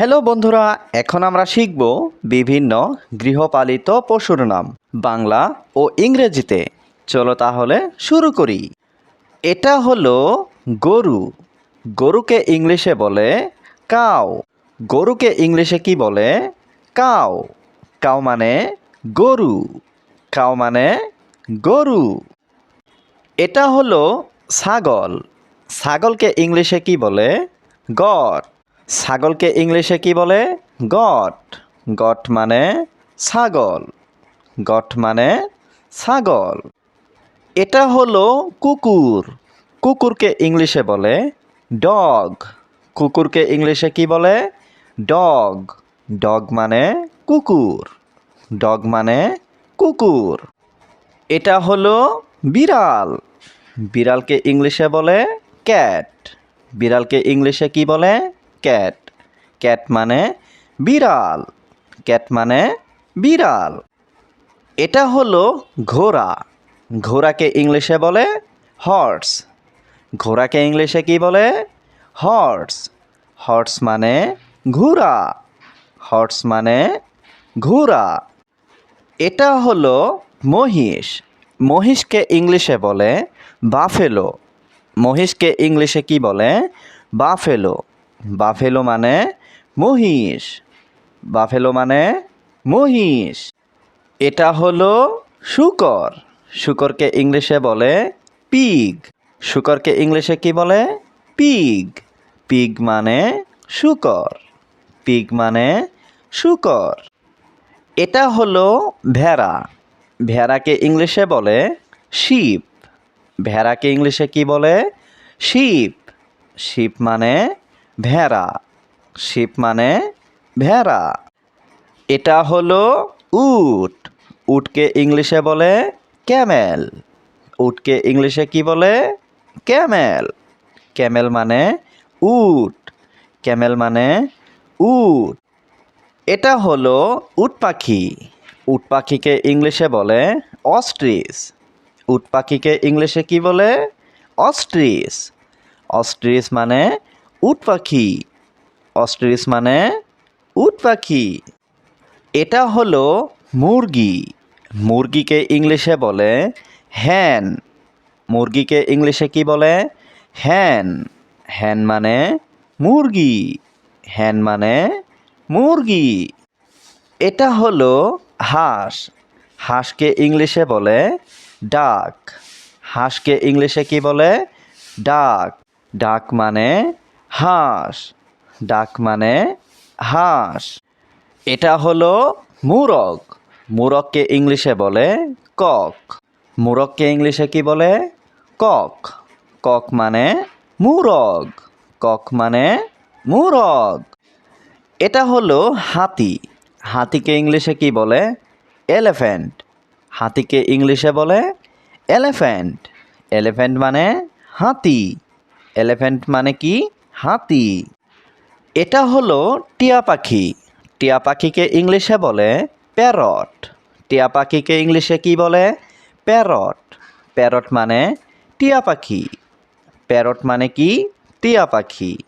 Hello বন্ধুরা, এখন আমরা শিখব বিভিন্ন গৃহপালিত পশুর নাম, বাংলা ও ইংরেজিতে। চলো তাহলে শুরু করি। এটা হলো গরু। গরুকে ইংলিশে বলে কাও গরুকে ইংলিশে কি বলে? কাও কাও মানে গরু। কাও মানে গরু। এটা হলো ছাগল। ছাগলকে ইংলিশে কি বলে? গট ছাগলকে ইংলিশে কি বলে? গট। গট মানে ছাগল। গট মানে ছাগল। এটা হলো কুকুর। কুকুরকে ইংলিশে বলে ডগ। কুকুরকে ইংলিশে কি বলে? ডগ। ডগ মানে কুকুর। ডগ মানে কুকুর। এটা হলো বিড়াল। বিড়ালকে ইংলিশে বলে ক্যাট। বিড়ালকে ইংলিশে কি বলে? ক্যাট। ক্যাট মানে বিড়াল। ক্যাট মানে বিড়াল। এটা হলো ঘোড়া। ঘোড়াকে ইংলিশে বলে হর্স ঘোড়াকে ইংলিশে কি বলে? হর্স হর্স মানে ঘোড়া। হর্স মানে ঘোড়া। এটা হলো মহিষ। মহিষকে ইংলিশে বলে বাফেলো। মহিষকে ইংলিশে কি বলে? বাফেলো। বাফেলো মানে মহিষ। বাফেলো মানে মহিষ। এটা হলো শুকর। শুকরকে ইংলিশে বলে পিগ। শুকরকে ইংলিশে কি বলে? পিগ। পিগ মানে শুকর। পিগ মানে শুকর। এটা হলো ভেড়া। ভেড়াকে ইংলিশে বলে শিপ। ভেড়াকে ইংলিশে কি বলে? শিপ। শিপ মানে ভেড়া। শিপ মানে ভেড়া। এটা হলো উট। উটকে ইংলিশে বলে ক্যামেল। উটকে ইংলিশে কি বলে? ক্যামেল। ক্যামেল মানে উট। ক্যামেল মানে উট। এটা হলো উট পাখি। উট পাখিকে ইংলিশে বলে অস্ট্রিচ। উট পাখিকে ইংলিশে কি বলে? অস্ট্রিচ। অস্ট্রিচ মানে উট পাখি। অস্ট্রিচ মানে উট পাখি। এটা হলো মুরগি। মুরগিকে ইংলিশে বলে হ্যান মুরগিকে ইংলিশে কি বলে? হ্যান হ্যান মানে মুরগি। হ্যান মানে মুরগি। এটা হলো হাঁস। হাঁসকে ইংলিশে বলে ডাক। হাঁসকে ইংলিশে কি বলে? ডাক। ডাক মানে হাঁস। ডাক মানে হাঁস। এটা হলো মুরগ। মুরগকে ইংলিশে বলে কক। মুরগকে ইংলিশে কি বলে? কক। কক মানে মুরগ। কক মানে মুরগ। এটা হলো হাতি। হাতিকে ইংলিশে কি বলে? এলিফ্যান্ট। হাতিকে ইংলিশে বলে এলিফ্যান্ট। এলিফ্যান্ট মানে হাতি। এলিফ্যান্ট মানে কি? হাতি। এটা হলো টিয়া পাখি। টিয়া পাখিকে ইংলিশে বলে প্যারট। টিয়া পাখিকে ইংলিশে কি বলে? প্যারট। প্যারট মানে টিয়া পাখি। প্যারট মানে কি? টিয়া পাখি।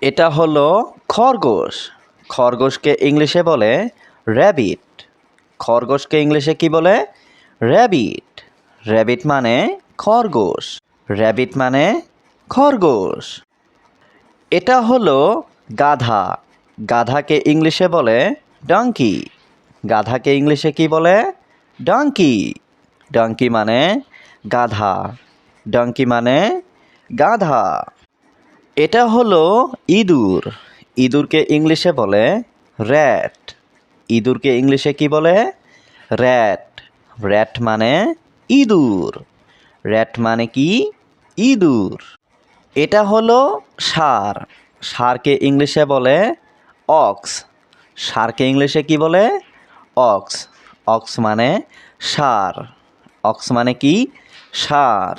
এটা হলো খরগোশ। খরগোশকে ইংলিশে বলে র্যাবিট। খরগোশকে ইংলিশে কি বলে? র্যাবিট। র্যাবিট মানে খরগোশ। র্যাবিট মানে খরগোশ। এটা হলো গাধা। গাধাকে ইংলিশে বলে ডাঙ্কি গাধাকে ইংলিশে কি বলে? ডাঙ্কি ডাঙ্কি মানে গাধা। ডাঙ্কি মানে গাধা। এটা হলো ইঁদুর। ইঁদুরকে ইংলিশে বলে র্যাট ইঁদুরকে ইংলিশে কি বলে? র্যাট র্যাট মানে ইঁদুর। র্যাট মানে কি? ইঁদুর। এটা হলো সার। সারকে ইংলিশে বলে অক্স। সারকে ইংলিশে কি বলে? অক্স। অক্স মানে সার। অক্স মানে কি? সার।